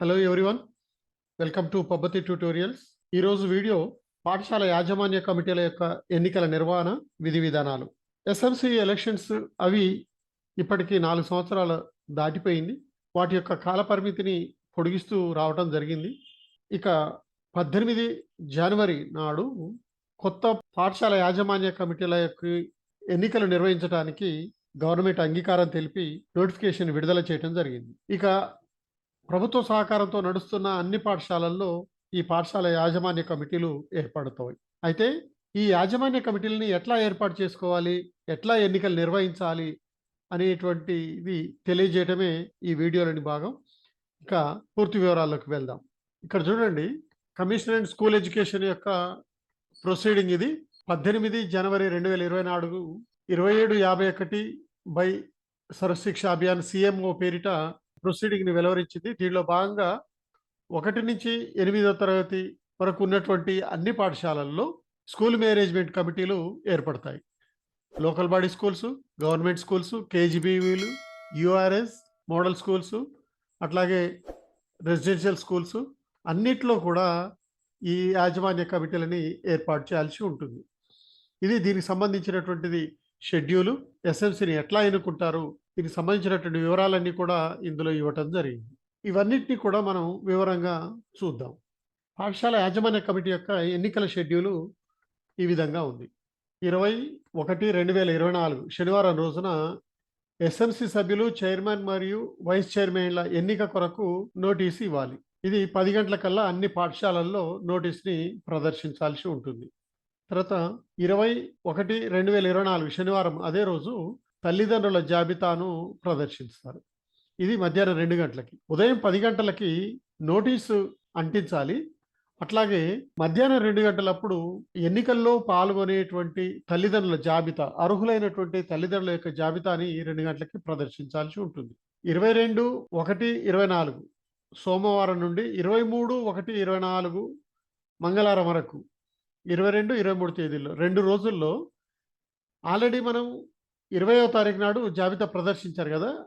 Hello everyone welcome to Pabbathi tutorials ఈరోజు video పాఠశాల యాజమాన్య కమిటీల యొక్క ఎన్నికల నిర్వహణ విధి విధానాలు. ఎస్ఎంసి ఎలక్షన్స్ అవి ఇప్పటికీ నాలుగు సంవత్సరాలు దాటిపోయింది. వాటి యొక్క కాలపరిమితిని పొడిగిస్తూ రావటం జరిగింది. ఇక పద్దెనిమిది జనవరి నాడు కొత్త పాఠశాల యాజమాన్య కమిటీల యొక్క ఎన్నికలు నిర్వహించడానికి గవర్నమెంట్ అంగీకారం తెలిపి నోటిఫికేషన్ విడుదల చేయడం జరిగింది. ఇక ప్రభుత్వ సహకారంతో నడుస్తున్న అన్ని పాఠశాలల్లో ఈ పాఠశాల యాజమాన్య కమిటీలు ఏర్పడతాయి. అయితే ఈ యాజమాన్య కమిటీలని ఎట్లా ఏర్పాటు చేసుకోవాలి? ఎట్లా ఎన్నికలు నిర్వహించాలి? అనేటువంటిది తెలియజేయటమే ఈ వీడియోలోని భాగం. ఇక పూర్తి వివరాల్లోకి వెళ్దాం. ఇక్కడ చూడండి కమిషన్ అండ్ స్కూల్ ఎడ్యుకేషన్ యొక్క ప్రొసీడింగ్ ఇది. పద్దెనిమిది జనవరి రెండు వేల ఇరవై నాలుగు ఇరవై ఏడు యాభై ఒకటి బై సర్వశిక్ష అభియాన్ సిఎంఓ పేరిట ప్రొసీడింగ్ని వెలువరించింది. దీనిలో భాగంగా ఒకటి నుంచి ఎనిమిదో తరగతి వరకు ఉన్నటువంటి అన్ని పాఠశాలల్లో స్కూల్ మేనేజ్మెంట్ కమిటీలు ఏర్పడతాయి. Local body schools government schools కేజీబీవీలు URS model schools అట్లాగే రెసిడెన్షియల్ స్కూల్స్ అన్నిట్లో కూడా ఈ యాజమాన్య కమిటీలని ఏర్పాటు చేయాల్సి ఉంటుంది. ఇది దీనికి సంబంధించినటువంటిది షెడ్యూలు. ఎస్ఎంసీని ఎట్లా ఎన్నుకుంటారు? దీనికి సంబంధించినటువంటి వివరాలన్నీ కూడా ఇందులో ఇవ్వటం జరిగింది. ఇవన్నిటిని కూడా మనం వివరంగా చూద్దాం. పాఠశాల యాజమాన్య కమిటీ యొక్క ఎన్నికల షెడ్యూలు ఈ విధంగా ఉంది. ఇరవై ఒకటి రెండు వేల ఇరవై నాలుగు శనివారం రోజున ఎస్ఎంసి సభ్యులు చైర్మన్ మరియు వైస్ చైర్మన్ల ఎన్నిక కొరకు నోటీసు ఇవ్వాలి. ఇది పది గంటల కల్లా అన్ని పాఠశాలల్లో నోటీస్ని ప్రదర్శించాల్సి ఉంటుంది. తర్వాత ఇరవై ఒకటి రెండు వేల ఇరవై నాలుగు శనివారం అదే రోజు తల్లిదండ్రుల జాబితాను ప్రదర్శిస్తారు. ఇది మధ్యాహ్నం రెండు గంటలకి. ఉదయం పది గంటలకి నోటీసు అంటించాలి. అట్లాగే మధ్యాహ్నం రెండు గంటలప్పుడు ఎన్నికల్లో పాల్గొనేటువంటి తల్లిదండ్రుల జాబితా అర్హులైనటువంటి తల్లిదండ్రుల యొక్క జాబితాని రెండు గంటలకి ప్రదర్శించాల్సి ఉంటుంది. ఇరవై రెండు ఒకటి ఇరవై నాలుగు. సోమవారం నుండి ఇరవై మూడు ఒకటి ఇరవై నాలుగు మంగళవారం వరకు. ఇరవై రెండు ఇరవై మూడు తేదీల్లో. రెండు రోజుల్లో ఆల్రెడీ మనం ఇరవయో తారీఖు నాడు జాబితా ప్రదర్శించారు కదా.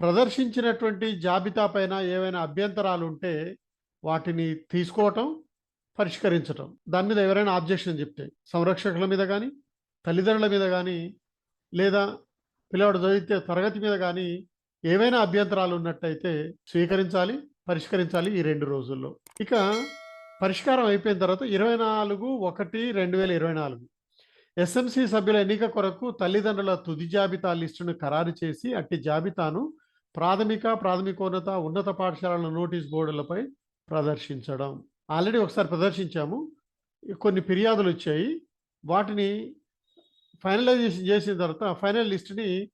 ప్రదర్శించినటువంటి జాబితా పైన ఏవైనా అభ్యంతరాలు ఉంటే వాటిని తీసుకోవటం పరిష్కరించటం. దాని మీద ఎవరైనా ఆబ్జెక్షన్ చెప్తే సంరక్షకుల మీద కానీ తల్లిదండ్రుల మీద కానీ లేదా పిల్లవాడు చదివితే తరగతి మీద కానీ ఏవైనా అభ్యంతరాలు ఉన్నట్టయితే స్వీకరించాలి పరిష్కరించాలి ఈ రెండు రోజుల్లో. ఇక పరిష్కారం అయిపోయిన తర్వాత ఇరవై నాలుగు ఒకటి రెండు వేల ఇరవై నాలుగు. ఎస్ఎంసి సభ్యుల ఎన్నిక కొరకు తల్లిదండ్రుల తుది జాబితా లిస్టును ఖరారు చేసి అట్టి జాబితాను ప్రాథమిక ప్రాథమికోన్నత ఉన్నత పాఠశాలల నోటీస్ బోర్డులపై ప్రదర్శించడం. ఆల్రెడీ ఒకసారి ప్రదర్శించాము. కొన్ని ఫిర్యాదులు వచ్చాయి. వాటిని ఫైనలైజేషన్ చేసిన తర్వాత ఫైనల్ లిస్ట్ని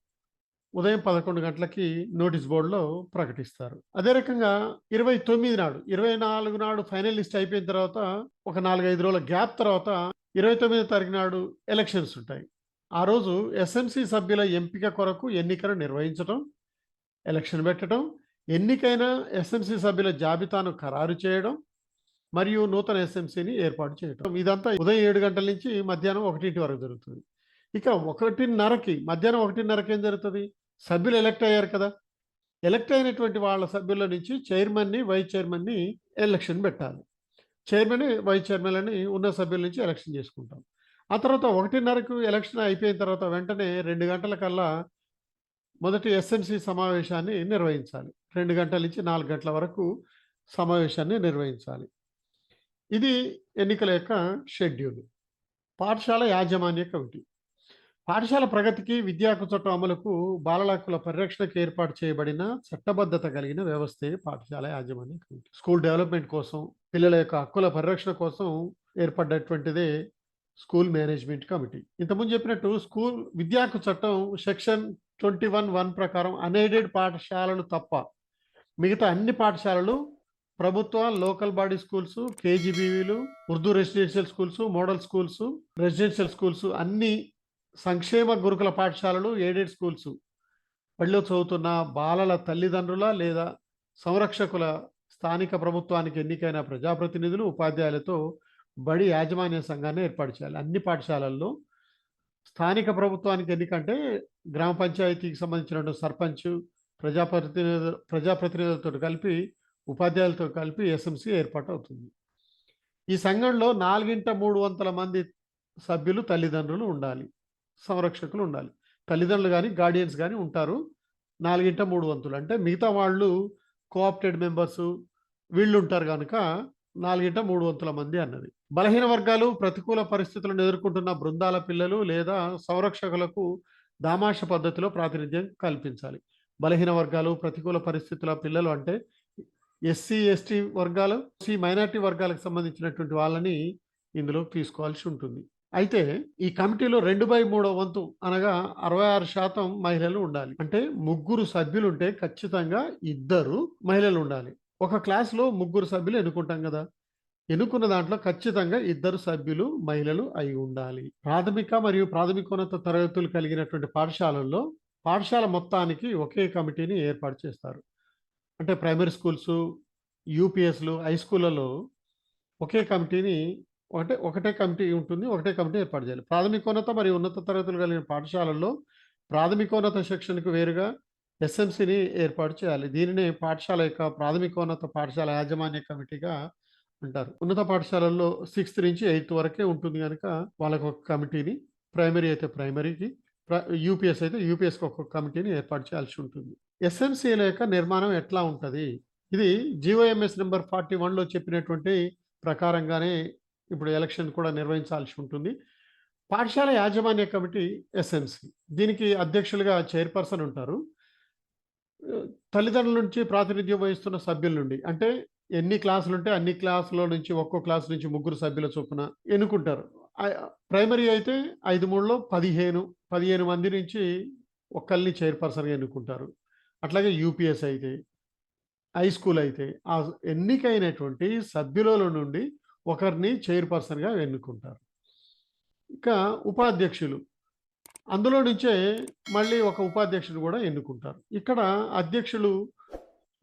ఉదయం పదకొండు గంటలకి నోటీస్ బోర్డులో ప్రకటిస్తారు. అదే రకంగా ఇరవై తొమ్మిది నాడు ఇరవై నాలుగు నాడు ఫైనల్ లిస్ట్ అయిపోయిన తర్వాత ఒక నాలుగైదు రోజుల గ్యాప్ తర్వాత ఇరవై తొమ్మిదో తారీఖు నాడు ఎలక్షన్స్ ఉంటాయి. ఆ రోజు ఎస్ఎంసీ సభ్యుల ఎంపిక కొరకు ఎన్నికలు నిర్వహించడం ఎలక్షన్ పెట్టడం ఎన్నికైన ఎస్ఎంసి సభ్యుల జాబితాను ఖరారు చేయడం మరియు నూతన ఎస్ఎంసీని ఏర్పాటు చేయడం ఇదంతా ఉదయం ఏడు గంటల నుంచి మధ్యాహ్నం ఒకటింటి వరకు జరుగుతుంది. ఇక ఒకటిన్నరకి మధ్యాహ్నం ఒకటిన్నరకి ఏం జరుగుతుంది? సభ్యులు ఎలక్ట్ అయ్యారు కదా. ఎలక్ట్ అయినటువంటి వాళ్ళ సభ్యుల నుంచి చైర్మన్ని వైస్ చైర్మన్ని ఎలక్షన్ పెట్టాలి. చైర్మన్ వైస్ చైర్మన్ అని ఉన్న సభ్యుల నుంచి ఎలక్షన్ చేసుకుంటాం. ఆ తర్వాత ఒకటిన్నరకు ఎలక్షన్ అయిపోయిన తర్వాత వెంటనే రెండు గంటల కల్లా మొదటి ఎస్ఎంసి సమావేశాన్ని నిర్వహించాలి. రెండు గంటల నుంచి నాలుగు గంటల వరకు సమావేశాన్ని నిర్వహించాలి. ఇది ఎన్నికల యొక్క షెడ్యూల్. పాఠశాల యాజమాన్య కమిటీ. పాఠశాల ప్రగతికి విద్యాకు చట్టం అమలుకు బాలల హక్కుల పరిరక్షణకు ఏర్పాటు చేయబడిన చట్టబద్ధత కలిగిన వ్యవస్థే పాఠశాల యాజమాన్య కమిటీ. స్కూల్ డెవలప్మెంట్ కోసం పిల్లల యొక్క హక్కుల పరిరక్షణ కోసం ఏర్పడ్డటువంటిదే స్కూల్ మేనేజ్మెంట్ కమిటీ. ఇంతకుముందు చెప్పినట్టు స్కూల్ విద్యాకు చట్టం సెక్షన్ ట్వంటీ వన్ వన్ ప్రకారం అన్ఎయిడెడ్ పాఠశాలలు తప్ప మిగతా అన్ని పాఠశాలలు ప్రభుత్వ local body schools కేజీబీవీలు Urdu residential schools model schools residential schools అన్ని సంక్షేమ గురుకుల పాఠశాలలు ఎయిడెడ్ స్కూల్స్. బడిలో చదువుతున్న బాలల తల్లిదండ్రుల లేదా సంరక్షకుల స్థానిక ప్రభుత్వానికి ఎన్నికైన ప్రజాప్రతినిధులు ఉపాధ్యాయులతో బడి యాజమాన్య సంఘాన్ని ఏర్పాటు చేయాలి. అన్ని పాఠశాలల్లో స్థానిక ప్రభుత్వానికి ఎన్నికంటే గ్రామ పంచాయతీకి సంబంధించిన సర్పంచ్ ప్రజాప్రతినిధు ప్రజాప్రతినిధులతో కలిపి ఉపాధ్యాయులతో కలిపి ఎస్ఎంసీ ఏర్పాటు అవుతుంది. ఈ సంఘంలో నాలుగింట మూడు వందల మంది సభ్యులు తల్లిదండ్రులు ఉండాలి. సంరక్షకులు ఉండాలి తల్లిదండ్రులు కానీ గార్డియన్స్ కానీ ఉంటారు. నాలుగింట మూడు వంతులు. అంటే మిగతా వాళ్ళు కోఆప్టెడ్ మెంబర్స్ వీళ్ళు ఉంటారు కనుక నాలుగింట మూడు వంతుల మంది అన్నది. బలహీన వర్గాలు ప్రతికూల పరిస్థితులను ఎదుర్కొంటున్న బృందాల పిల్లలు లేదా సంరక్షకులకు దామాష పద్ధతిలో ప్రాతినిధ్యం కల్పించాలి. బలహీన వర్గాలు ప్రతికూల పరిస్థితుల పిల్లలు అంటే ఎస్సీ ఎస్టీ వర్గాలు సి మైనార్టీ వర్గాలకు సంబంధించినటువంటి వాళ్ళని ఇందులో తీసుకోవాల్సి ఉంటుంది. అయితే ఈ కమిటీలో రెండు బై మూడో వంతు అనగా అరవై ఆరు శాతం మహిళలు ఉండాలి. అంటే ముగ్గురు సభ్యులు ఉంటే ఖచ్చితంగా ఇద్దరు మహిళలు ఉండాలి. ఒక క్లాస్లో ముగ్గురు సభ్యులు ఎన్నుకుంటాం కదా? ఎన్నుకున్న దాంట్లో ఖచ్చితంగా ఇద్దరు సభ్యులు మహిళలు అయి ఉండాలి. ప్రాథమిక మరియు ప్రాథమికోన్నత తరగతులు కలిగినటువంటి పాఠశాలల్లో పాఠశాల మొత్తానికి ఒకే కమిటీని ఏర్పాటు చేస్తారు. అంటే ప్రైమరీ స్కూల్స్ యూపీఎస్లు హై స్కూళ్ళలో ఒకే కమిటీని ఒకటే ఒకటే కమిటీ ఉంటుంది ఒకటే కమిటీ ఏర్పాటు చేయాలి. ప్రాథమికోన్నత మరియు ఉన్నత తరగతులు కలిగిన పాఠశాలల్లో ప్రాథమికోన్నత శిక్షణకు వేరుగా ఎస్ఎంసిని ఏర్పాటు చేయాలి. దీనినే పాఠశాల యొక్క ప్రాథమికోన్నత పాఠశాల యాజమాన్య కమిటీగా అంటారు. ఉన్నత పాఠశాలల్లో సిక్స్త్ నుంచి ఎయిత్ వరకే ఉంటుంది కనుక వాళ్ళకు ఒక కమిటీని ప్రైమరీ అయితే ప్రైమరీకి యూపీఎస్ అయితే యూపీఎస్కి ఒక కమిటీని ఏర్పాటు చేయాల్సి ఉంటుంది. ఎస్ఎంసీల యొక్క నిర్మాణం ఎట్లా ఉంటుంది? ఇది జిఓఎంఎస్ నెంబర్ ఫార్టీ వన్లో చెప్పినటువంటి ప్రకారంగానే ఇప్పుడు ఎలక్షన్ కూడా నిర్వహించాల్సి ఉంటుంది. పాఠశాల యాజమాన్య కమిటీ ఎస్ఎంసి. దీనికి అధ్యక్షులుగా చైర్పర్సన్ ఉంటారు. తల్లిదండ్రుల నుంచి ప్రాతినిధ్యం వహిస్తున్న సభ్యుల నుండి అంటే ఎన్ని క్లాసులు ఉంటే అన్ని క్లాసుల నుంచి ఒక్కో క్లాస్ నుంచి ముగ్గురు సభ్యుల చొప్పున ఎన్నుకుంటారు. ప్రైమరీ అయితే ఐదు మూడులో పదిహేను పదిహేను మంది నుంచి ఒక్కరిని చైర్పర్సన్గా ఎన్నుకుంటారు. అట్లాగే యూపీఎస్ అయితే హై స్కూల్ అయితే ఆ ఎన్నికైనటువంటి సభ్యుల నుండి ఒకరిని చైర్పర్సన్గా ఎన్నుకుంటారు. ఇక ఉపాధ్యక్షులు. అందులో నుంచే మళ్ళీ ఒక ఉపాధ్యక్షుడు కూడా ఎన్నుకుంటారు. ఇక్కడ అధ్యక్షులు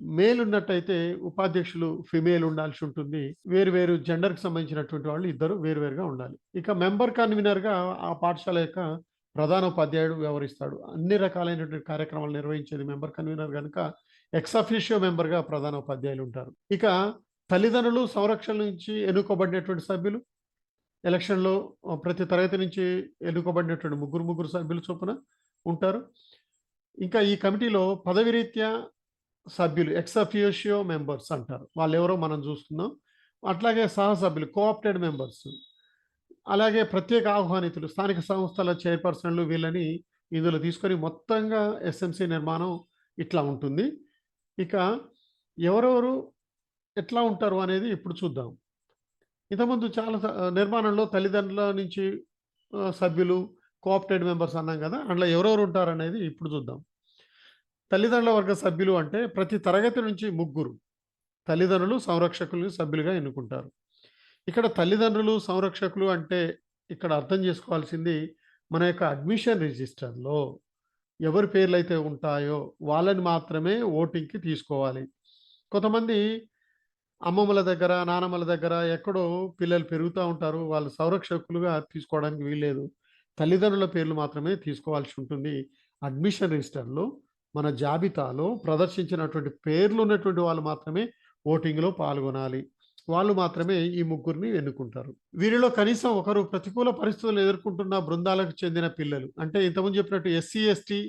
మేల్ ఉన్నట్టయితే ఉపాధ్యక్షులు ఫిమేల్ ఉండాల్సి ఉంటుంది. వేరు వేరు జెండర్కి సంబంధించినటువంటి వాళ్ళు ఇద్దరు వేరువేరుగా ఉండాలి. ఇక మెంబర్ కన్వీనర్గా ఆ పాఠశాల యొక్క ప్రధాన ఉపాధ్యాయుడు వ్యవహరిస్తాడు. అన్ని రకాలైనటువంటి కార్యక్రమాలు నిర్వహించేది మెంబర్ కన్వీనర్ కనుక ఎక్సఫిషియో మెంబర్గా ప్రధాన ఉపాధ్యాయులు ఉంటారు. ఇక తల్లిదండ్రులు సంరక్షణ నుంచి ఎన్నుకోబడినటువంటి సభ్యులు ఎలక్షన్లో ప్రతి తరగతి నుంచి ఎన్నుకోబడినటువంటి ముగ్గురు ముగ్గురు సభ్యులు చొప్పున ఉంటారు. ఇంకా ఈ కమిటీలో పదవిరీత్యా సభ్యులు ఎక్సఫియోషియో మెంబర్స్ అంటారు. వాళ్ళు ఎవరో మనం చూస్తున్నాం. అట్లాగే సహసభ్యులు కోఆప్టెడ్ మెంబర్స్ అలాగే ప్రత్యేక ఆహ్వానితులు స్థానిక సంస్థల చైర్పర్సన్లు వీళ్ళని ఇందులో తీసుకొని మొత్తంగా ఎస్ఎంసి నిర్మాణం ఇట్లా ఉంటుంది. ఇక ఎవరెవరు ఎట్లా ఉంటారు అనేది ఇప్పుడు చూద్దాం. ఇంతకుముందు చాలా నిర్మాణంలో తల్లిదండ్రుల నుంచి సభ్యులు కోఆప్టెడ్ మెంబర్స్ అన్నాం కదా అందులో ఎవరెవరు ఉంటారు అనేది ఇప్పుడు చూద్దాం. తల్లిదండ్రుల వర్గ సభ్యులు అంటే ప్రతి తరగతి నుంచి ముగ్గురు తల్లిదండ్రులు సంరక్షకులు సభ్యులుగా ఎన్నుకుంటారు. ఇక్కడ తల్లిదండ్రులు సంరక్షకులు అంటే ఇక్కడ అర్థం చేసుకోవాల్సింది మన యొక్క అడ్మిషన్ రిజిస్టర్లో ఎవరి పేర్లు అయితే ఉంటాయో వాళ్ళని మాత్రమే ఓటింగ్కి తీసుకోవాలి. కొంతమంది అమ్మమ్మల దగ్గర నానమ్మల దగ్గర ఎక్కడో పిల్లలు పెరుగుతూ ఉంటారు. వాళ్ళు సంరక్షకులుగా తీసుకోవడానికి వీల్లేదు. తల్లిదండ్రుల పేర్లు మాత్రమే తీసుకోవాల్సి ఉంటుంది. అడ్మిషన్ రిజిస్టర్లో మన జాబితాలో ప్రదర్శించినటువంటి పేర్లు ఉన్నటువంటి వాళ్ళు మాత్రమే ఓటింగ్లో పాల్గొనాలి. వాళ్ళు మాత్రమే ఈ ముగ్గురిని ఎన్నుకుంటారు. వీరిలో కనీసం ఒకరు ప్రతికూల పరిస్థితులు ఎదుర్కొంటున్న బృందాలకు చెందిన పిల్లలు అంటే ఇంతకుముందు చెప్పినట్టు ఎస్సీ ఎస్టీ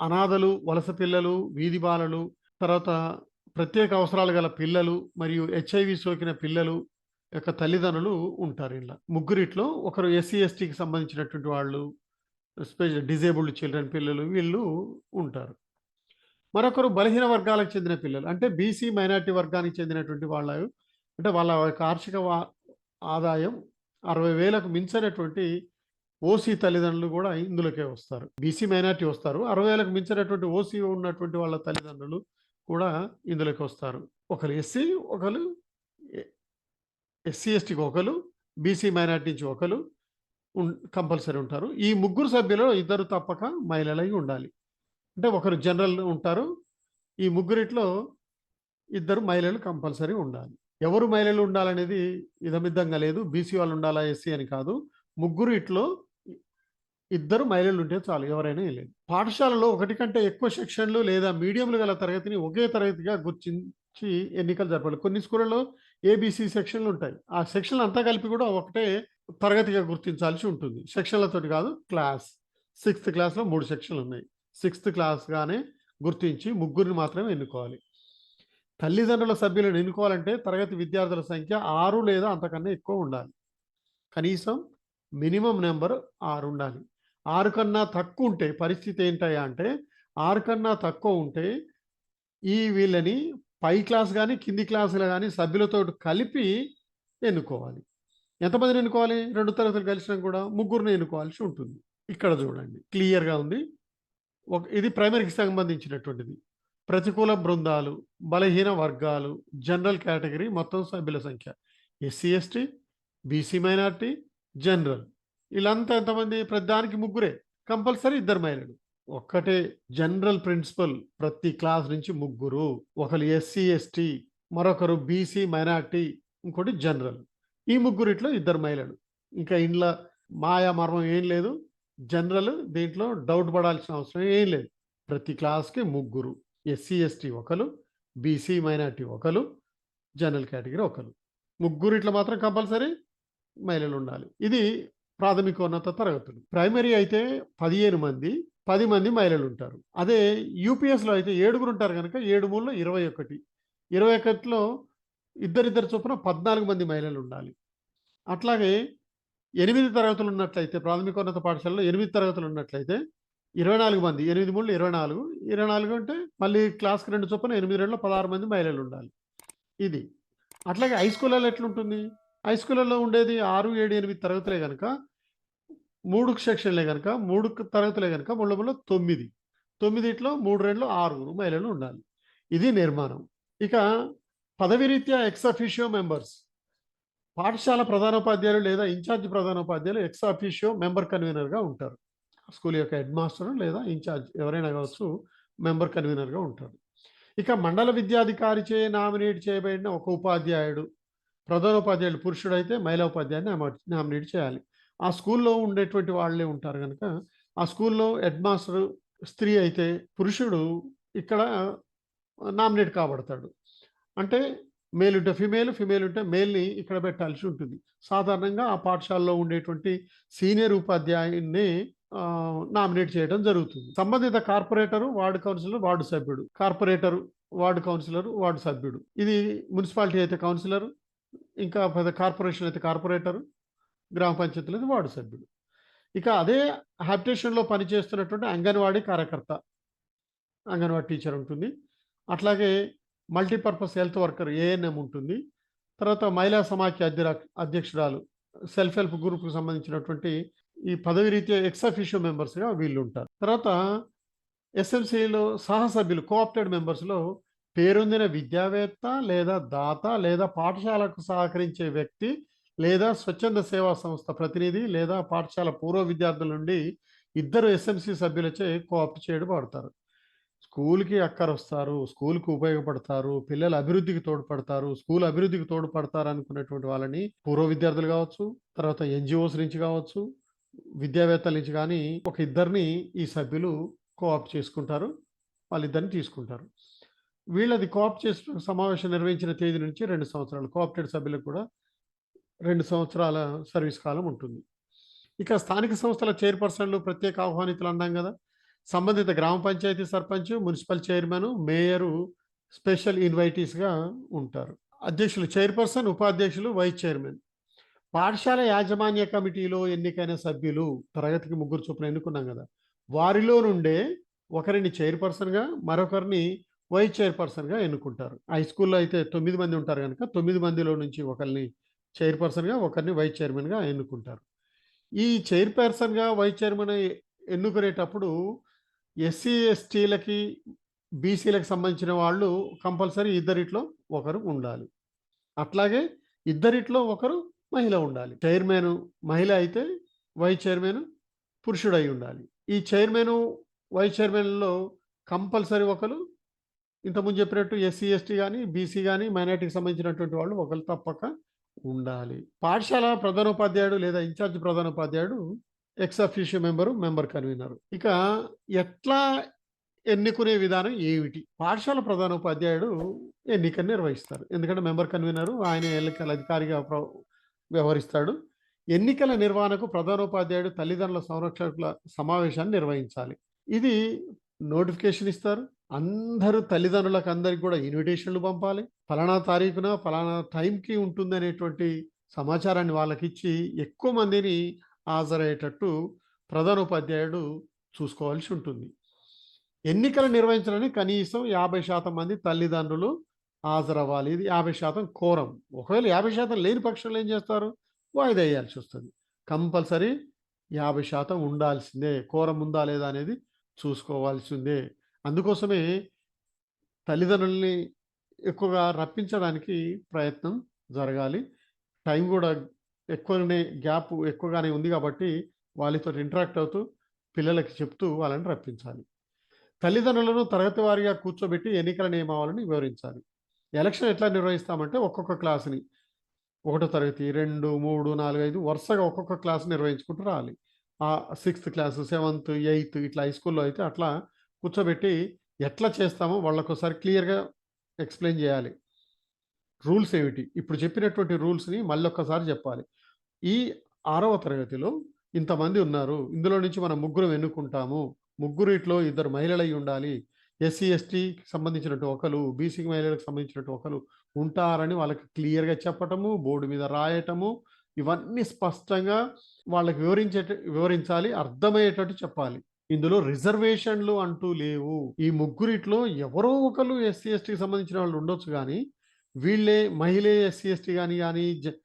అనాథలు వలస పిల్లలు వీధి బాలలు తర్వాత ప్రత్యేక అవసరాలు గల పిల్లలు మరియు హెచ్ఐవి సోకిన పిల్లలు యొక్క తల్లిదండ్రులు ఉంటారు ఇలా ముగ్గురిట్లో ఒకరు ఎస్సీ ఎస్టీకి సంబంధించినటువంటి వాళ్ళు స్పెషల్ డిజేబుల్డ్ చిల్డ్రన్ పిల్లలు వీళ్ళు ఉంటారు. మరొకరు బలహీన వర్గాలకు చెందిన పిల్లలు. అంటే బీసీ మైనార్టీ వర్గానికి చెందినటువంటి వాళ్ళ అంటే వాళ్ళ యొక్క ఆర్థిక ఆదాయం అరవై వేలకు మించినటువంటి ఓసీ తల్లిదండ్రులు కూడా ఇందులోకే వస్తారు. బీసీ మైనార్టీ వస్తారు. అరవై వేలకు మించినటువంటి ఓసీ ఉన్నటువంటి వాళ్ళ తల్లిదండ్రులు కూడా ఇందులోకి వస్తారు. ఒకరు ఎస్సీ ఒకరు ఎస్సీ ఎస్టీకి ఒకరు బీసీ మైనార్టీ నుంచి ఒకరు కంపల్సరీ ఉంటారు. ఈ ముగ్గురు సభ్యులు ఇద్దరు తప్పక మహిళలై ఉండాలి. అంటే ఒకరు జనరల్ ఉంటారు. ఈ ముగ్గురిట్లో ఇద్దరు మహిళలు కంపల్సరీ ఉండాలి. ఎవరు మహిళలు ఉండాలనేది ఇదమిద్దంగా లేదు. బీసీ వాళ్ళు ఉండాలా ఎస్సీ అని కాదు. ముగ్గురు ఇట్లో ఇద్దరు మహిళలు ఉంటే చాలు ఎవరైనా లేదు పాఠశాలలో ఒకటి కంటే ఎక్కువ సెక్షన్లు లేదా మీడియంలు గల తరగతిని ఒకే తరగతిగా గుర్తించి ఎన్నికలు జరపాలి. కొన్ని స్కూళ్ళలో ఏబీసీ సెక్షన్లు ఉంటాయి. ఆ సెక్షన్లు అంతా కలిపి కూడా ఒకటే తరగతిగా గుర్తించాల్సి ఉంటుంది. సెక్షన్లతోటి కాదు క్లాస్. సిక్స్త్ క్లాస్లో మూడు సెక్షన్లు ఉన్నాయి. సిక్స్త్ క్లాస్గానే గుర్తించి ముగ్గురిని మాత్రమే ఎన్నుకోవాలి. తల్లిదండ్రుల సభ్యులను ఎన్నుకోవాలంటే తరగతి విద్యార్థుల సంఖ్య ఆరు లేదా అంతకన్నా ఎక్కువ ఉండాలి. కనీసం మినిమం నెంబర్ ఆరు ఉండాలి. ఆరు కన్నా తక్కువ ఉంటే పరిస్థితి ఏంటయ్యా అంటే ఆరు కన్నా తక్కువ ఉంటే ఈ వీళ్ళని పై క్లాస్ కానీ కింది క్లాసులు కానీ సభ్యులతో కలిపి ఎన్నుకోవాలి. ఎంతమందిని ఎన్నుకోవాలి? రెండు తరగతులు కలిసినా కూడా ముగ్గురిని ఎన్నుకోవాల్సి ఉంటుంది. ఇక్కడ చూడండి క్లియర్గా ఉంది. ఒక ఇది ప్రైమరీకి సంబంధించినటువంటిది. ప్రతికూల బృందాలు బలహీన వర్గాలు జనరల్ కేటగిరీ మొత్తం సభ్యుల సంఖ్య. SC ST BC minority general. వీళ్ళంతా ఎంతమంది? ప్రతిదానికి ముగ్గురే. కంపల్సరీ ఇద్దరు మహిళలు. ఒక్కటే జనరల్ ప్రిన్సిపల్ ప్రతి క్లాస్ నుంచి ముగ్గురు. ఒకరు ఎస్సీ ఎస్టీ మరొకరు బీసీ మైనార్టీ ఇంకోటి జనరల్. ఈ ముగ్గురిట్లో ఇద్దరు మహిళలు. ఇంకా ఇంట్లో మాయా మర్మం ఏం లేదు. జనరల్ దీంట్లో డౌట్ పడాల్సిన అవసరం ఏం లేదు. ప్రతి క్లాస్కి ముగ్గురు. ఎస్సీ ఎస్టీ ఒకరు బీసీ మైనార్టీ ఒకరు జనరల్ కేటగిరీ ఒకరు ముగ్గురు ఇట్లా మాత్రం కంపల్సరీ మహిళలు ఉండాలి. ఇది ప్రాథమికోన్నత తరగతులు. ప్రైమరీ అయితే పదిహేను మంది పది మంది మహిళలు ఉంటారు అదే యూపీఎస్లో అయితే ఏడుగురు ఉంటారు కనుక ఏడు మూడులో ఇరవై ఒకటి ఇరవై ఒకటిలో ఇద్దరిద్దరు చొప్పున పద్నాలుగు మంది మహిళలు ఉండాలి అట్లాగే ఎనిమిది తరగతులు ఉన్నట్లయితే ప్రాథమికోన్నత పాఠశాలలో ఎనిమిది తరగతులు ఉన్నట్లయితే ఇరవై నాలుగు మంది ఎనిమిది మూడు ఇరవై నాలుగు ఇరవై నాలుగు అంటే మళ్ళీ క్లాస్కి రెండు చొప్పున ఎనిమిది రెండులో పదహారు మంది మహిళలు ఉండాలి ఇది. అట్లాగే హై స్కూల్లో ఎట్లుంటుంది? హై స్కూళ్ళలో ఉండేది ఆరు ఏడు ఎనిమిది తరగతులే కనుక మూడు సెక్షన్లే కనుక మూడు తరగతులే కనుక మూడు తొమ్మిది. తొమ్మిదిట్లో మూడు రెండు ఆరుగురు మహిళలు ఉండాలి. ఇది నిర్మాణం. ఇక పదవి రీత్యా ఎక్స్ అఫీషియో మెంబర్స్ పాఠశాల ప్రధానోపాధ్యాయులు లేదా ఇన్ఛార్జ్ ప్రధానోపాధ్యాయులు ఎక్స్ అఫీషియో మెంబర్ కన్వీనర్గా ఉంటారు. స్కూల్ యొక్క హెడ్ మాస్టర్ లేదా ఇన్ఛార్జ్ ఎవరైనా కావచ్చు మెంబర్ కన్వీనర్గా ఉంటారు. ఇక మండల విద్యాధికారిచే నామినేట్ చేయబడిన ఒక ఉపాధ్యాయుడు ప్రధానోపాధ్యాయుడు పురుషుడు అయితే మహిళా ఉపాధ్యాయుని నామినేట్ చేయాలి. ఆ స్కూల్లో ఉండేటువంటి వాళ్ళే ఉంటారు కనుక ఆ స్కూల్లో హెడ్ మాస్టర్ స్త్రీ అయితే పురుషుడు ఇక్కడ నామినేట్ కాబడతాడు. అంటే మేల్ ఉంటే ఫిమేల్ ఫిమేల్ ఉంటే మేల్ని ఇక్కడ పెట్టాల్సి ఉంటుంది. సాధారణంగా ఆ పాఠశాలలో ఉండేటువంటి సీనియర్ ఉపాధ్యాయుని నామినేట్ చేయడం జరుగుతుంది. సంబంధిత కార్పొరేటరు వార్డు కౌన్సిలర్ వార్డు సభ్యుడు. కార్పొరేటరు వార్డు కౌన్సిలర్ వార్డు సభ్యుడు. ఇది మున్సిపాలిటీ అయితే కౌన్సిలర్ ఇంకా పెద్ద కార్పొరేషన్ అయితే కార్పొరేటరు గ్రామ పంచాయతీలో అయితే వార్డు సభ్యుడు ఇక అదే హ్యాబిటేషన్లో పనిచేస్తున్నటువంటి అంగన్వాడీ కార్యకర్త అంగన్వాడీ టీచర్ ఉంటుంది. అట్లాగే మల్టీపర్పస్ హెల్త్ వర్కర్ ఏఎన్ఎం ఉంటుంది. తర్వాత మహిళా సమాఖ్య అధ్య అధ్యక్షురాలు సెల్ఫ్ హెల్ప్ గ్రూప్కి సంబంధించినటువంటి ఈ పదవి రీత్యా ఎక్సఫిషియో మెంబర్స్గా వీళ్ళు ఉంటారు. తర్వాత ఎస్ఎంసీలో సహసభ్యులు కోఆప్టెడ్ మెంబర్స్లో పేరొందిన విద్యావేత్త లేదా దాత లేదా పాఠశాలకు సహకరించే వ్యక్తి లేదా స్వచ్ఛంద సేవా సంస్థ ప్రతినిధి లేదా పాఠశాల పూర్వ విద్యార్థుల నుండి ఇద్దరు ఎస్ఎంసి సభ్యులచే కోఆప్ట్ చేయడం పడతారు స్కూల్కి అక్కరొస్తారు స్కూల్కి ఉపయోగపడతారు పిల్లల అభివృద్ధికి తోడ్పడతారు స్కూల్ అభివృద్ధికి తోడ్పడతారు అనుకునేటువంటి వాళ్ళని పూర్వ విద్యార్థులు కావచ్చు తర్వాత ఎన్జిఓస్ నుంచి కావచ్చు విద్యావేత్తల నుంచి కానీ ఒక ఇద్దరిని ఈ సభ్యులు కోఆప్ చేసుకుంటారు వాళ్ళిద్దరిని తీసుకుంటారు. వీళ్ళది కోఆప్ చేసిన సమావేశం నిర్వహించిన తేదీ నుంచి రెండు సంవత్సరాలు కోఆప్టెడ్ సభ్యులకు కూడా రెండు సంవత్సరాల సర్వీస్ కాలం ఉంటుంది. ఇక స్థానిక సంస్థల చైర్పర్సన్లు ప్రత్యేక ఆహ్వానితులు అన్నాం కదా. సంబంధిత గ్రామ panchayat sarpanch municipal chairman mayor special ఇన్వైటీస్గా ఉంటారు. అధ్యక్షులు చైర్పర్సన్ ఉపాధ్యక్షులు వైస్ చైర్మన్. పాఠశాల యాజమాన్య కమిటీలో ఎన్నికైన సభ్యులు తరగతికి ముగ్గురు చొప్పున ఎన్నుకున్నాం కదా. వారిలో నుండే ఒకరిని చైర్పర్సన్గా మరొకరిని వైస్ చైర్పర్సన్గా ఎన్నుకుంటారు. హై స్కూల్లో అయితే తొమ్మిది మంది ఉంటారు కనుక తొమ్మిది మందిలో నుంచి ఒకరిని చైర్పర్సన్గా ఒకరిని వైస్ చైర్మన్గా ఎన్నుకుంటారు. ఈ చైర్పర్సన్గా వైస్ చైర్మన్ ఎన్నుకునేటప్పుడు ఎస్సీ ఎస్టీలకి బీసీలకు సంబంధించిన వాళ్ళు కంపల్సరీ ఇద్దరిట్లో ఒకరు ఉండాలి. అట్లాగే ఇద్దరిట్లో ఒకరు మహిళ ఉండాలి. చైర్మన్ మహిళ అయితే వైస్ చైర్మన్ పురుషుడు ఉండాలి. ఈ చైర్మన్ వైస్ చైర్మన్లో కంపల్సరీ ఒకరు ఇంతకుముందు చెప్పినట్టు ఎస్సీ ఎస్టీ కానీ బీసీ కానీ మైనార్టీకి సంబంధించినటువంటి వాళ్ళు ఒకరు తప్పక ఉండాలి. పాఠశాల ప్రధానోపాధ్యాయుడు లేదా incharge ప్రధానోపాధ్యాయుడు ex officio member member convener. ఇక ఎట్లా ఎన్నుకునే విధానం ఏమిటి? పాఠశాల ప్రధానోపాధ్యాయుడు ఎన్నికను నిర్వహిస్తారు. ఎందుకంటే మెంబర్ కన్వీనరు ఆయన ఎన్నికల అధికారిగా వ్యవహరిస్తాడు. ఎన్నికల నిర్వహణకు ప్రధానోపాధ్యాయుడు తల్లిదండ్రుల సంరక్షకుల సమావేశాన్ని నిర్వహించాలి. ఇది నోటిఫికేషన్ ఇస్తారు అందరూ తల్లిదండ్రులకు అందరికి కూడా ఇన్విటేషన్లు పంపాలి. ఫలానా తారీఖున ఫలానా టైంకి ఉంటుంది అనేటువంటి సమాచారాన్ని వాళ్ళకి ఇచ్చి ఎక్కువ మందిని హాజరయ్యేటట్టు ప్రధానోపాధ్యాయుడు చూసుకోవాల్సి ఉంటుంది. ఎన్నికలు నిర్వహించడానికి కనీసం యాభై శాతం మంది తల్లిదండ్రులు హాజరవ్వాలి. ఇది యాభై శాతం కోరం. ఒకవేళ యాభై శాతం లేని పక్షంలో ఏం చేస్తారు? వాయిదా వేయాల్సి వస్తుంది. కంపల్సరీ యాభై శాతం ఉండాల్సిందే. కోరం ఉందా లేదా అనేది చూసుకోవాల్సిందే. అందుకోసమే తల్లిదండ్రుల్ని ఎక్కువగా రప్పించడానికి ప్రయత్నం జరగాలి. టైం కూడా ఎక్కువనే గ్యాప్ ఎక్కువగానే ఉంది కాబట్టి వాళ్ళతో ఇంటరాక్ట్ అవుతూ పిల్లలకి చెప్తూ వాళ్ళని రప్పించాలి. తల్లిదండ్రులను తరగతి వారిగా కూర్చోబెట్టి ఎన్నికల నియమావళిని వివరించాలి. ఎలక్షన్ ఎట్లా నిర్వహిస్తామంటే ఒక్కొక్క క్లాసుని ఒకటో తరగతి రెండు మూడు నాలుగు ఐదు వరుసగా ఒక్కొక్క క్లాస్ నిర్వహించుకుంటూ రావాలి. ఆ సిక్స్త్ క్లాస్ సెవెంత్ ఎయిత్ ఇట్లా హై స్కూల్లో అయితే అట్లా కూర్చోబెట్టి ఎట్లా చేస్తామో వాళ్ళకోసారి క్లియర్గా ఎక్స్ప్లెయిన్ చేయాలి. రూల్స్ ఏమిటి? ఇప్పుడు చెప్పినటువంటి రూల్స్ని మళ్ళీ ఒక్కసారి చెప్పాలి. ఈ ఆరవ తరగతిలో ఇంతమంది ఉన్నారు. ఇందులో నుంచి మనం ముగ్గురు ఎన్నుకుంటాము. ముగ్గురిట్లో ఇద్దరు మహిళలై ఉండాలి. ఎస్సీ ఎస్టీకి సంబంధించినట్టు ఒకరు బీసీ మహిళలకు సంబంధించినట్టు ఒకరు ఉంటారని వాళ్ళకి క్లియర్గా చెప్పటము బోర్డు మీద రాయటము ఇవన్నీ స్పష్టంగా వాళ్ళకి వివరించే వివరించాలి అర్థమయ్యేటట్టు చెప్పాలి. ఇందులో రిజర్వేషన్లు అంటూ లేవు. ఈ ముగ్గురిట్లో ఎవరో ఒకరు ఎస్సీ ఎస్టీకి సంబంధించిన వాళ్ళు ఉండొచ్చు కానీ వీళ్ళే మహిళే ఎస్సీ ఎస్టీ కానీ కానీ జ-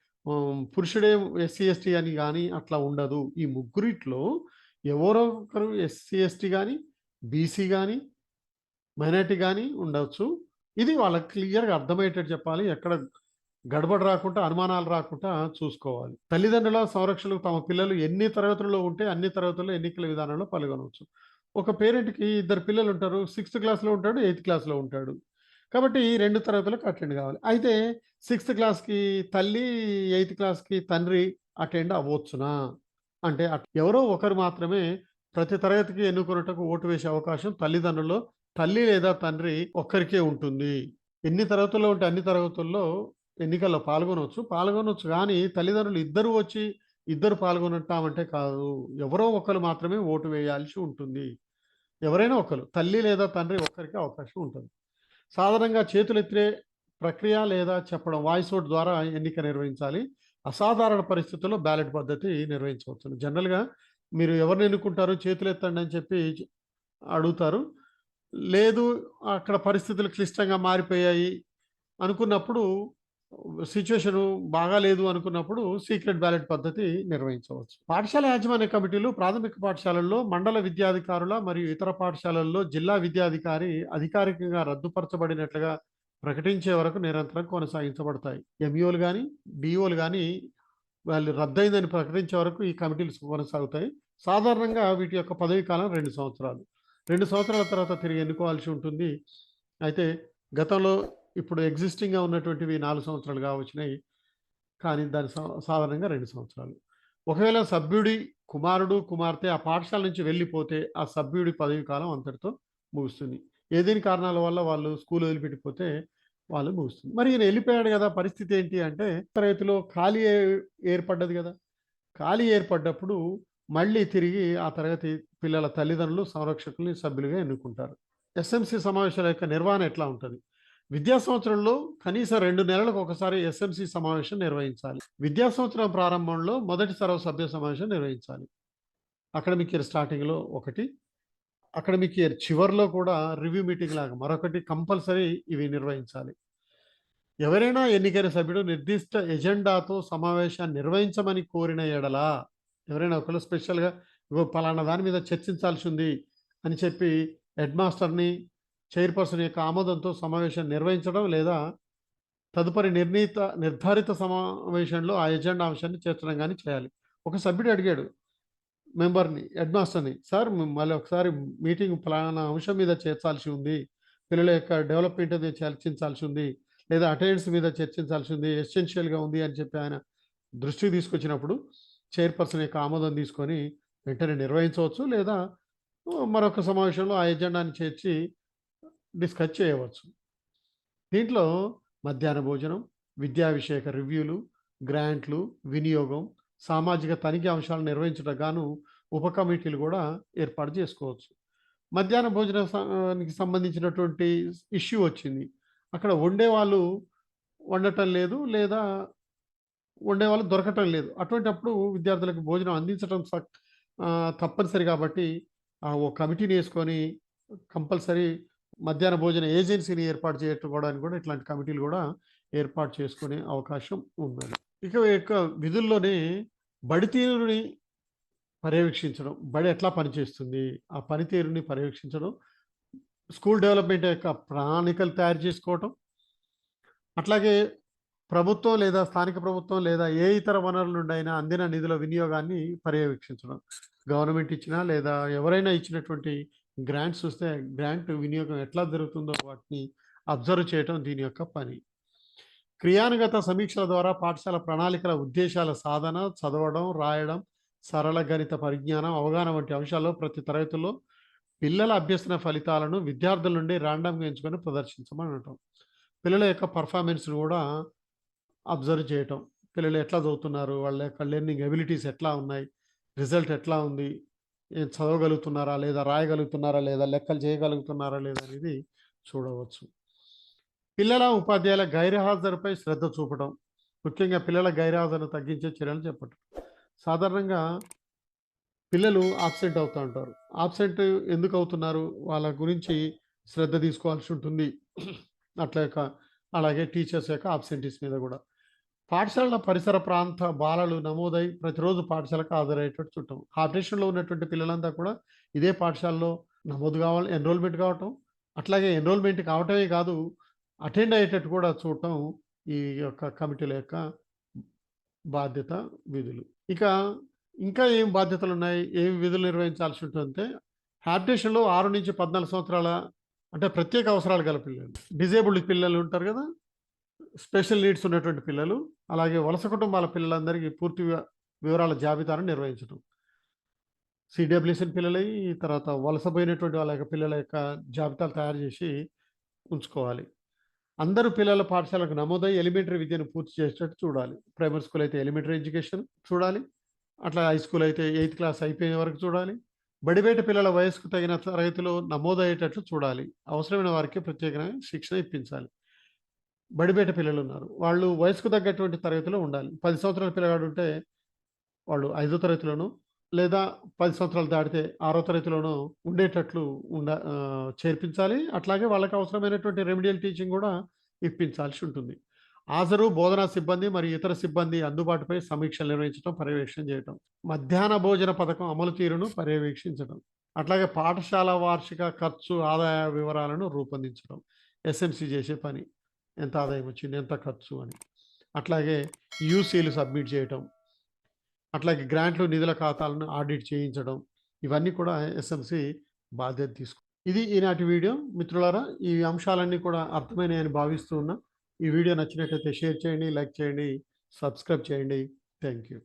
పురుషుడే ఎస్సీ ఎస్టీ అని కానీ అట్లా ఉండదు. ఈ ముగ్గురిట్లో ఎవరో ఒకరు ఎస్సీ ఎస్టీ కానీ బీసీ కానీ మైనార్టీ కానీ ఉండవచ్చు ఇది వాళ్ళకి క్లియర్గా అర్థమయ్యేటట్టు చెప్పాలి. ఎక్కడ గడబడి రాకుండా అనుమానాలు రాకుండా చూసుకోవాలి. తల్లిదండ్రుల సంరక్షణకు తమ పిల్లలు ఎన్ని తరగతుల్లో ఉంటే అన్ని తరగతుల్లో ఎన్నికల విధానంలో పాల్గొనవచ్చు. ఒక పేరెంట్కి ఇద్దరు పిల్లలు ఉంటారు సిక్స్త్ క్లాస్లో ఉంటాడు ఎయిత్ క్లాస్లో ఉంటాడు. కాబట్టి రెండు తరగతులకు అటెండ్ కావాలి. అయితే సిక్స్త్ క్లాస్కి తల్లి ఎయిత్ క్లాస్కి తండ్రి అటెండ్ అవ్వచ్చునా? అంటే అట్- ఎవరో ఒకరు మాత్రమే ప్రతి తరగతికి ఎన్నుకున్నట్టుకు ఓటు వేసే అవకాశం తల్లిదండ్రుల్లో తల్లి లేదా తండ్రి ఒక్కరికే ఉంటుంది. ఎన్ని తరగతుల్లో ఉంటే అన్ని తరగతుల్లో ఎన్నికల్లో పాల్గొనవచ్చు పాల్గొనవచ్చు కానీ తల్లిదండ్రులు ఇద్దరు వచ్చి ఇద్దరు పాల్గొనటామంటే కాదు. ఎవరో ఒకరు మాత్రమే ఓటు వేయాల్సి ఉంటుంది. ఎవరైనా ఒకరు తల్లి లేదా తండ్రి ఒక్కరికి అవకాశం ఉంటుంది. సాధారణంగా చేతులు ఎత్తే ప్రక్రియ లేదా చెప్పడం వాయిస్ ఓట్ ద్వారా ఎన్నిక నిర్వహించాలి. అసాధారణ పరిస్థితుల్లో బ్యాలెట్ పద్ధతి నిర్వహించవచ్చు జనరల్గా మీరు ఎవరిని ఎన్నుకుంటారు? చేతులు ఎత్తండి అని చెప్పి అడుగుతారు. లేదు అక్కడ పరిస్థితులు క్లిష్టంగా మారిపోయాయి అనుకున్నప్పుడు సిచ్యువేషన్ బాగాలేదు అనుకున్నప్పుడు సీక్రెట్ బ్యాలెట్ పద్ధతి నిర్వహించవచ్చు. పాఠశాల యాజమాన్య కమిటీలు ప్రాథమిక పాఠశాలల్లో మండల విద్యాధికారుల మరియు ఇతర పాఠశాలల్లో జిల్లా విద్యాధికారి అధికారికంగా రద్దుపరచబడినట్లుగా ప్రకటించే వరకు నిరంతరం కొనసాగించబడతాయి. ఎంఈఓలు కానీ డిఓలు కానీ వాళ్ళు రద్దయిందని ప్రకటించే వరకు ఈ కమిటీలు కొనసాగుతాయి. సాధారణంగా వీటి యొక్క పదవీ కాలం రెండు సంవత్సరాలు. రెండు సంవత్సరాల తర్వాత తిరిగి ఎన్నుకోవాల్సి ఉంటుంది. అయితే గతంలో ఇప్పుడు ఎగ్జిస్టింగ్గా ఉన్నటువంటివి నాలుగు సంవత్సరాలుగా వచ్చినాయి కానీ దాని సాధారణంగా రెండు సంవత్సరాలు. ఒకవేళ సభ్యుడి కుమారుడు కుమార్తె ఆ పాఠశాల నుంచి వెళ్ళిపోతే ఆ సభ్యుడి పదవి కాలం అంతటితో ముగుస్తుంది. ఏదేని కారణాల వల్ల వాళ్ళు స్కూల్ వదిలిపెట్టిపోతే వాళ్ళు ముగుస్తుంది. మరి ఈయన వెళ్ళిపోయాడు కదా పరిస్థితి ఏంటి అంటే తరగతిలో ఖాళీ ఏర్పడ్డది కదా. ఖాళీ ఏర్పడ్డప్పుడు మళ్ళీ తిరిగి ఆ తరగతి పిల్లల తల్లిదండ్రులు సంరక్షకుల్ని సభ్యులుగా ఎన్నుకుంటారు. ఎస్ఎంసి సమావేశాల యొక్క నిర్వహణ ఎట్లా ఉంటుంది? విద్యా సంవత్సరంలో కనీసం రెండు నెలలకు ఒకసారి ఎస్ఎంసి సమావేశం నిర్వహించాలి. విద్యా సంవత్సరం ప్రారంభంలో మొదటి సర్వసభ్య సమావేశం నిర్వహించాలి. అకాడమిక్ ఇయర్ స్టార్టింగ్లో ఒకటి అకాడమిక్ ఇయర్ చివరిలో కూడా రివ్యూ మీటింగ్ లాగా మరొకటి కంపల్సరీ ఇవి నిర్వహించాలి. ఎవరైనా ఎన్నికైన సభ్యుడు నిర్దిష్ట ఎజెండాతో సమావేశాన్ని నిర్వహించమని కోరిన ఎడల ఎవరైనా ఒకరు స్పెషల్గా ఇగో పలానా దాని మీద చర్చించాల్సి ఉంది అని చెప్పి హెడ్ మాస్టర్ని చైర్పర్సన్ యొక్క ఆమోదంతో సమావేశం నిర్వహించడం లేదా తదుపరి నిర్ణీత నిర్ధారిత సమావేశంలో ఆ ఎజెండా అంశాన్ని చేర్చడం కానీ చేయాలి. ఒక సభ్యుడు అడిగాడు మెంబర్ని హెడ్ మాస్టర్ని సార్ మళ్ళీ ఒకసారి మీటింగ్ ఫలానా అంశం మీద చేర్చాల్సి ఉంది పిల్లల యొక్క డెవలప్మెంట్ మీద చర్చించాల్సి ఉంది లేదా అటెండెన్స్ మీద చర్చించాల్సి ఉంది ఎసెన్షియల్గా ఉంది అని చెప్పి ఆయన దృష్టికి తీసుకొచ్చినప్పుడు చైర్పర్సన్ యొక్క ఆమోదం తీసుకొని వెంటనే నిర్వహించవచ్చు లేదా మరొక సమావేశంలో ఆ ఎజెండాని చేర్చి డిస్కస్ చేయవచ్చు. దీంట్లో మధ్యాహ్న భోజనం, విద్యా విషయక రివ్యూలు, గ్రాంట్లు, వినియోగం, సామాజిక తనిఖీ అంశాలను నిర్వహించుటకు గాను ఉప కమిటీలు కూడా ఏర్పాటు చేసుకోవచ్చు. మధ్యాహ్న భోజనానికి సంబంధించినటువంటి ఇష్యూ వచ్చింది. అక్కడ వండేవాళ్ళు వండటం లేదు. లేదా వండేవాళ్ళు దొరకటం లేదు. అటువంటప్పుడు విద్యార్థులకు భోజనం అందించటం తప్పనిసరి కాబట్టి ఓ కమిటీని వేసుకొని కంపల్సరీ మధ్యాహ్న భోజన ఏజెన్సీని ఏర్పాటు చేసుకోవడానికి కూడా ఇట్లాంటి కమిటీలు కూడా ఏర్పాటు చేసుకునే అవకాశం ఉన్నది. ఇక యొక్క విధుల్లోనే బడి తీరుని పర్యవేక్షించడం. బడి ఎట్లా పనిచేస్తుంది? ఆ పనితీరుని పర్యవేక్షించడం. స్కూల్ డెవలప్‌మెంట్ యొక్క ప్రణాళికలు తయారు చేసుకోవటం. అట్లాగే ప్రభుత్వం లేదా స్థానిక ప్రభుత్వం లేదా ఏ ఇతర వనరుల నుండైనా అందిన నిధుల వినియోగాన్ని పర్యవేక్షించడం. గవర్నమెంట్ ఇచ్చినా లేదా ఎవరైనా ఇచ్చినటువంటి గ్రాంట్స్ వస్తే గ్రాంట్ వినియోగం ఎట్లా జరుగుతుందో వాటిని అబ్జర్వ్ చేయటం దీని యొక్క పని. క్రియానుగత సమీక్షల ద్వారా పాఠశాల ప్రణాళికల ఉద్దేశాల సాధన, చదవడం, రాయడం, సరళ గణిత పరిజ్ఞానం, అవగాహన వంటి అంశాల్లో ప్రతి తరగతిలో పిల్లల అభ్యసన ఫలితాలను విద్యార్థుల నుండి రాండమ్‌గా ఎంచుకొని ప్రదర్శించమని అనటం పిల్లల యొక్క పర్ఫార్మెన్స్ను కూడా అబ్జర్వ్ చేయటం. పిల్లలు ఎట్లా చదువుతున్నారు? వాళ్ళ యొక్క లెర్నింగ్ ఎబిలిటీస్ ఎట్లా ఉన్నాయి? రిజల్ట్ ఎట్లా ఉంది? చదవగలుగుతున్నారా? లేదా రాయగలుగుతున్నారా? లేదా లెక్కలు చేయగలుగుతున్నారా? లేదా? అనేది చూడవచ్చు. పిల్లల, ఉపాధ్యాయుల గైర్హాజరుపై శ్రద్ధ చూపడం. ముఖ్యంగా పిల్లల గైర్హాజరును తగ్గించే చర్యలు చెప్పటం సాధారణంగా పిల్లలు ఆబ్సెంట్ అవుతూ ఉంటారు. ఆబ్సెంట్ ఎందుకు అవుతున్నారు? వాళ్ళ గురించి శ్రద్ధ తీసుకోవాల్సి ఉంటుంది. అట్లా యొక్క అలాగే టీచర్స్ యొక్క ఆబ్సెంటీస్ మీద కూడా పాఠశాలల పరిసర ప్రాంత బాలలు నమోదై ప్రతిరోజు పాఠశాలకు హాజరయ్యేటట్టు చూడటం. హాబిటేషన్‌లో ఉన్నటువంటి పిల్లలంతా కూడా ఇదే పాఠశాలలో నమోదు కావాలి ఎన్రోల్‌మెంట్ కావటం. అట్లాగే ఎన్రోల్‌మెంట్ కావటమే కాదు అటెండ్ అయ్యేటట్టు కూడా చూడటం ఈ యొక్క కమిటీల యొక్క బాధ్యత, విధులు. ఇక ఇంకా ఏం బాధ్యతలు ఉన్నాయి ఏం విధులు నిర్వహించాల్సి ఉంటుందంటే హాబిటేషన్‌లో 6-14 సంవత్సరాల అంటే ప్రత్యేక అవసరాలు గల పిల్లలు. డిజేబుల్డ్ పిల్లలు ఉంటారు కదా స్పెషల్ నీడ్స్ ఉన్నటువంటి పిల్లలు. అలాగే వలస కుటుంబాల పిల్లలందరికీ పూర్తి వి వివరాల జాబితాను నిర్వహించడం. సీడబ్ల్యూసీ పిల్లలై తర్వాత వలసపోయినటువంటి వాళ్ళ యొక్క పిల్లల యొక్క జాబితాలు తయారు చేసి ఉంచుకోవాలి. అందరూ పిల్లల పాఠశాలకు నమోదై ఎలిమెంటరీ విద్యను పూర్తి చేసేటట్టు చూడాలి. ప్రైమరీ స్కూల్ అయితే ఎలిమెంటరీ ఎడ్యుకేషన్ చూడాలి. అట్లా హై స్కూల్ అయితే ఎయిత్ క్లాస్ అయిపోయే వరకు చూడాలి. బడిబేట పిల్లల వయస్సుకు తగిన తరగతిలో నమోదయ్యేటట్లు చూడాలి. అవసరమైన వారికి ప్రత్యేకమైన శిక్షణ ఇప్పించాలి. బడిపేట పిల్లలు ఉన్నారు వాళ్ళు వయసుకు తగ్గటువంటి తరగతిలో ఉండాలి. పది సంవత్సరాల పిల్లగాడు ఉంటే వాళ్ళు ఐదో తరగతిలోనూ లేదా పది సంవత్సరాలు దాటితే ఆరో తరగతిలోనూ ఉండేటట్లు ఉండ చేర్పించాలి. అట్లాగే వాళ్ళకి అవసరమైనటువంటి రెమెడియల్ టీచింగ్ కూడా ఇప్పించాల్సి ఉంటుంది. హాజరు, బోధనా సిబ్బంది మరియు ఇతర సిబ్బంది అందుబాటుపై సమీక్షలు నిర్వహించడం, పర్యవేక్షణ చేయటం. మధ్యాహ్న భోజన పథకం అమలు తీరును పర్యవేక్షించడం. అట్లాగే పాఠశాల వార్షిక ఖర్చు, ఆదాయ వివరాలను రూపొందించడం. ఎస్ఎంసి చేసే పని. ఎంత ఆదాయం వచ్చింది? ఎంత ఖర్చు అని. అట్లాగే యూసీలు సబ్మిట్ చేయటం. అట్లాగే గ్రాంట్లు, నిధుల ఖాతాలను ఆడిట్ చేయించడం. ఇవన్నీ కూడా ఎస్ఎంసి బాధ్యత తీసుకు ఇది ఈనాటి వీడియో. మిత్రులారా ఈ అంశాలన్నీ కూడా అర్థమైనాయని భావిస్తూ ఉన్నా. ఈ వీడియో నచ్చినట్లయితే షేర్ చేయండి, లైక్ చేయండి, సబ్స్క్రైబ్ చేయండి. Thank you.